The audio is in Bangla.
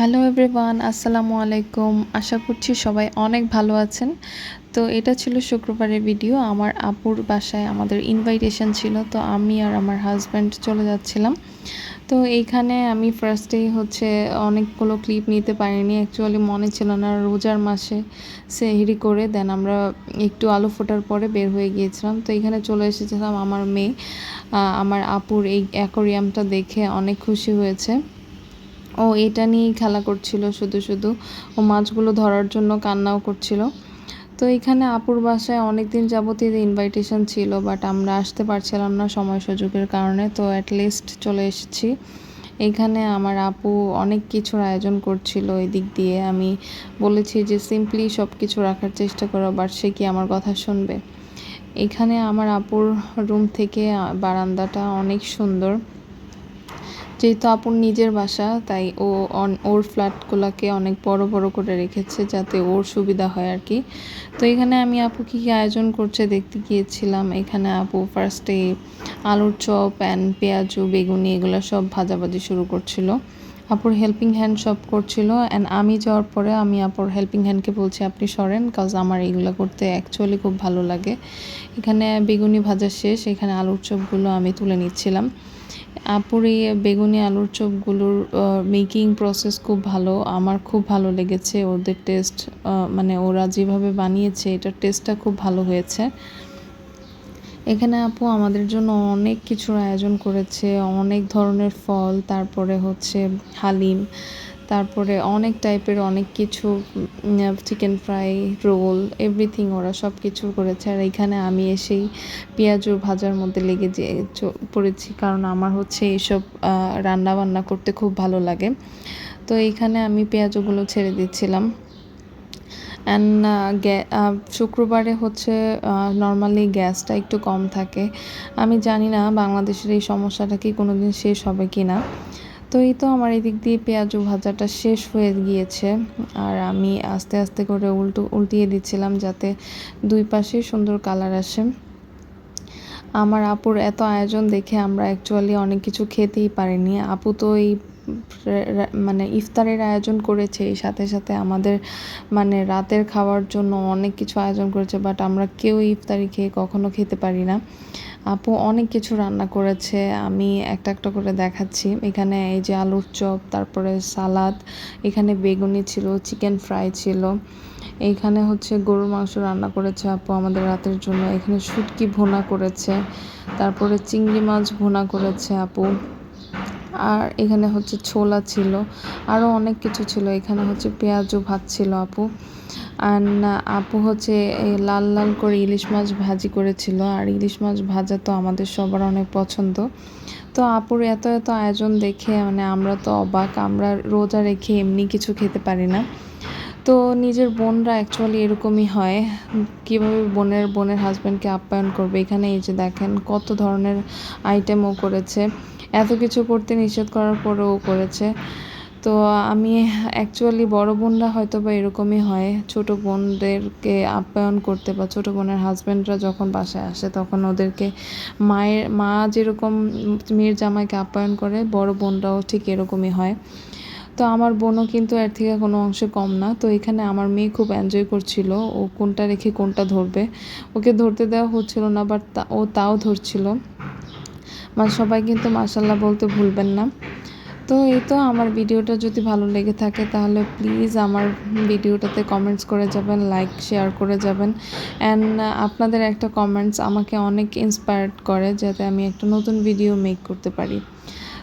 হ্যালো এভরিওয়ান, আসসালামু আলাইকুম। আশা করছি সবাই অনেক ভালো আছেন। তো এটা ছিল শুক্রবারের ভিডিও। আমার আপুর বাসায় আমাদের ইনভাইটেশন ছিল, তো আমি আর আমার হাজব্যান্ড চলে যাচ্ছিলাম। তো এইখানে আমি ফার্স্টেই হচ্ছে অনেকগুলো ক্লিপ নিতে পারিনি। অ্যাকচুয়ালি মনে ছিল না রোজার মাসে সেহরি করে দেন আমরা একটু আলু ফোটার পরে বের হয়ে গিয়েছিলাম। তো এখানে চলে এসেছিলাম আমার মেয়ে। আমার আপুর এই অ্যাকোরিয়ামটা দেখে অনেক খুশি হয়েছে। ও এটা নিয়েই খেলা করছিল শুধু শুধু। ও মাছগুলো ধরার জন্য কান্নাও করছিল। তো এখানে আপুর বাসায় অনেক দিন যাবতীয় ইনভাইটেশন ছিল বাট আমরা আসতে পারছিলাম না সময় সুযোগের কারণে, তো অ্যাটলিস্ট চলে এসেছি। এখানে আমার আপু অনেক কিছুর আয়োজন করছিল এই দিক দিয়ে। আমি বলেছি যে সিম্পলি সব কিছু রাখার চেষ্টা করো বাট সে কি আমার কথা শুনবে? এখানে আমার আপুর রুম থেকে বারান্দাটা অনেক সুন্দর। যেহেতু আপুর নিজের বাসা, তাই ও অন, ওর ফ্ল্যাটগুলোকে অনেক বড় বড় করে রেখেছে যাতে ওর সুবিধা হয় আর কি। তো এখানে আমি আপু কী কী আয়োজন করছে দেখতে গিয়েছিলাম। এখানে আপু ফার্স্টে আলুর চপ অ্যান্ড পেঁয়াজু, বেগুনি এগুলো সব ভাজাভাজি শুরু করছিল। আপুর হেল্পিং হ্যান্ড সব করছিল অ্যান্ড আমি যাওয়ার পরে আমি আপুর হেল্পিং হ্যান্ডকে বলছি, আপনি সরেন কাজ আমার এইগুলো করতে অ্যাকচুয়ালি খুব ভালো লাগে। এখানে বেগুনি ভাজা শেষ, এখানে আলুর চপগুলো আমি তুলে নিচ্ছিলাম। আপুর এই বেগুনি আলুর চপগুলোর মেকিং প্রসেস খুব ভালো। আমার খুব ভালো লেগেছে ওদের টেস্ট মানে ওরা যেভাবে বানিয়েছে, এটার টেস্টটা খুব ভালো হয়েছে। এখানে আপু আমাদের জন্য অনেক কিছুর আয়োজন করেছে, অনেক ধরনের ফল, তারপরে হচ্ছে হালিম। তারপরে অনেক টাইপের অনেক কিছু চিকেন ফ্রাই রোল এভরিথিং ওরা সব কিছু করেছে। আর এখানে আমি এসেই পেঁয়াজুর ভাজার মধ্যে লেগে যে পড়েছি। কারণ আমার হচ্ছে এইসব রান্না বান্না করতে খুব ভালো লাগে। তো এইখানে আমি পেঁয়াজগুলো ছেড়ে দিচ্ছিলাম। অ্যান্ড শুক্রবারে হচ্ছে নর্মালি গ্যাসটা একটু কম থাকে। আমি জানি না বাংলাদেশের এই সমস্যাটা কি কোনো দিন শেষ হবে কি না তো এই তো আমার এদিক দিয়ে পেঁয়াজু ভাজাটা শেষ হয়ে গিয়েছে। আর আমি আস্তে আস্তে করে উল্টো, উল্টিয়ে দিচ্ছিলাম যাতে দুই পাশে সুন্দর কালার আসে। আমার আপুর এত আয়োজন দেখে আমরা অ্যাকচুয়ালি অনেক কিছু খেতেই পারিনি। আপু তো এই মানে ইফতারের আয়োজন করেছে, এই সাথে সাথে আমাদের মানে রাতের খাওয়ার জন্য অনেক কিছু আয়োজন করেছে বাট আমরা কেউ ইফতারি খেয়ে কখনো খেতে পারি না। আপু অনেক কিছু রান্না করেছে, আমি একটা একটা করে দেখাচ্ছি। এখানে এই যে আলুর চপ, তারপরে সালাদ, এখানে বেগুনি ছিল চিকেন ফ্রাই ছিল। এইখানে হচ্ছে গরুর মাংস রান্না করেছে আপু আমাদের রাতের জন্য। এখানে শুটকি ভোনা করেছে, তারপরে চিংড়ি মাছ ভোনা করেছে আপু। আর এখানে হচ্ছে ছোলা ছিল আরও অনেক কিছু ছিল। এখানে হচ্ছে পেঁয়াজও ভাত ছিল আপু। আর আপু হচ্ছে লাল লাল করে ইলিশ মাছ ভাজি করেছিল। আর ইলিশ মাছ ভাজা তো আমাদের সবার অনেক পছন্দ। তো আপুর এত এত আয়োজন দেখে মানে আমরা তো অবাক, আমরা রোজা রেখে এমনি কিছু খেতে পারি না। তো নিজের বোনরা অ্যাকচুয়ালি এরকমই হয়। কীভাবে বোনের বোনের হাজব্যান্ডকে আপ্যায়ন করবে? এখানে এই যে দেখেন কত ধরনের আইটেমও করেছে। এত কিছু করতে নিষেধ করার পরেও করেছে। তো আমি অ্যাকচুয়ালি বড় বোনরা হয়তো বা এরকমই হয়। ছোট বোনদেরকে আপ্যায়ন করতে বা ছোট বোনের হাজব্যান্ডরা যখন বাসায় আসে, তখন ওদেরকে মায়ের, মা যেরকম মেয়ের জামাইকে আপ্যায়ন করে, বড় বোনরাও ঠিক এরকমই হয়। তো আমার বোনও কিন্তু এর থেকে কোনো অংশে কম না। তো এখানে আমার মেয়ে খুব এনজয় করছিল। ও কোনটা রেখে কোনটা ধরবে। ওকে ধরতে দেওয়া হচ্ছিল না বাট ও তাও ধরছিল। মানে সবাই কিন্তু মাসাল্লাহ বলতে ভুলবেন না। তো এই তো আমার ভিডিওটা যদি ভালো লেগে থাকে তাহলে প্লিজ আমার ভিডিওটাতে কমেন্টস করে যাবেন লাইক শেয়ার করে যাবেন। অ্যান্ড আপনাদের একটা কমেন্টস আমাকে অনেক ইন্সপায়ার্ড করে, যাতে আমি একটা নতুন ভিডিও মেক করতে পারি।